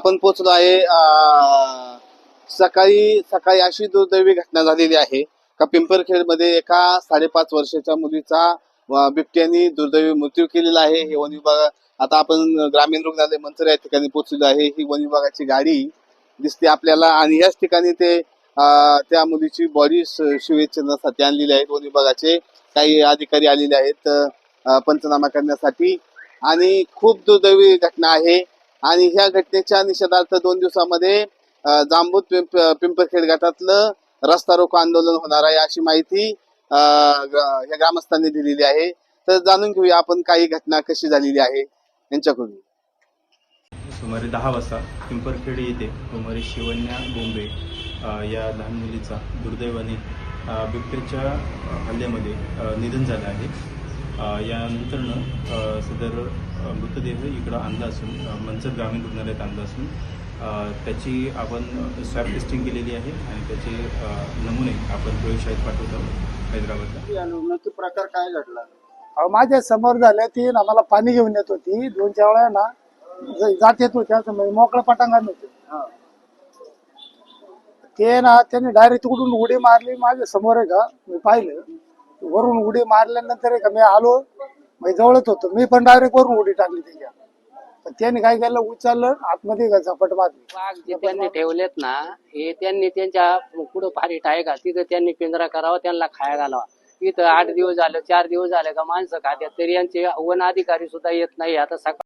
आपण पोहोचलो आहे सकाळी सकाळी अशी दुर्दैवी घटना झालेली आहे का पिंपरखेडमध्ये एका साडेपाच वर्षाच्या मुलीचा अं, बिबट्याने दुर्दैवी मृत्यू केलेला आहे. हे वन विभाग आता आपण ग्रामीण रुग्णालय मंत्र या ठिकाणी पोहोचलेलो आहे. ही वन विभागाची गाडी दिसते आपल्याला आणि याच ठिकाणी ते त्या मुलीची बॉडी शिवेचनासाठी आणलेली आहेत. वन विभागाचे काही अधिकारी आलेले आहेत पंचनामा करण्यासाठी. आणि खूप दुर्दैवी घटना आहे. आणि ह्या घटनेच्या निषेधार्थ दोन दिवसामध्ये जांभूत जांबूत पिंप पिंपरखेड गटातलं रस्ता रोको आंदोलन होणार आहे अशी माहिती या ग्रामस्थांनी दिलेली आहे. तर जाणून घेऊया आपण काही घटना कशी झालेली आहे यांच्याकडून. सुमारे दहा वाजता पिंपरखेड येथे कुमारी शिवन्या बोंबे या लहान मुलीचा दुर्दैवाने बिबट्याच्या हल्ल्यामध्ये निधन झालं आहे. यानंतरनं सदर मृतदेह इकडं आणला असून मंचर ग्रामीण रुग्णालयात आणला असून त्याची आपण स्वॅब टेस्टिंग केलेली आहे आणि त्याचे नमुने आपण प्रयोगशाळेत पाठवत आहोत हैदराबादला प्रकार काय घडला? माझ्यासमोर झाल्या ती ना मला पाणी घेऊन येत होती. दोन चार वेळा ना जात येत होत्या असं म्हणजे मोकळं पटांगण होते. हा. ते ना त्यांनी डायरेक्ट तिकडून उडी मारली. माझ्यासमोर आहे का? मी पाहिलं. वरून उडी मारल्यानंतर आहे का मी आलो म्हणजे जवळच होतो. मी पण डायरेक्ट वरून उडी टाकली त्याच्या. पण त्यांनी काय केलं? उचललं आतमध्ये का झपट मारली. वाघ जे त्यांनी ठेवलेत ना हे त्यांनी त्यांच्या पुढं पारीट आहे का तिथं त्यांनी पिंजरा करावा त्यांना खाया घालावा. इथं आठ दिवस झाले चार दिवस झाले का माणसं खात्यात तरी यांचे वन अधिकारी सुद्धा येत नाही. आता सकाळ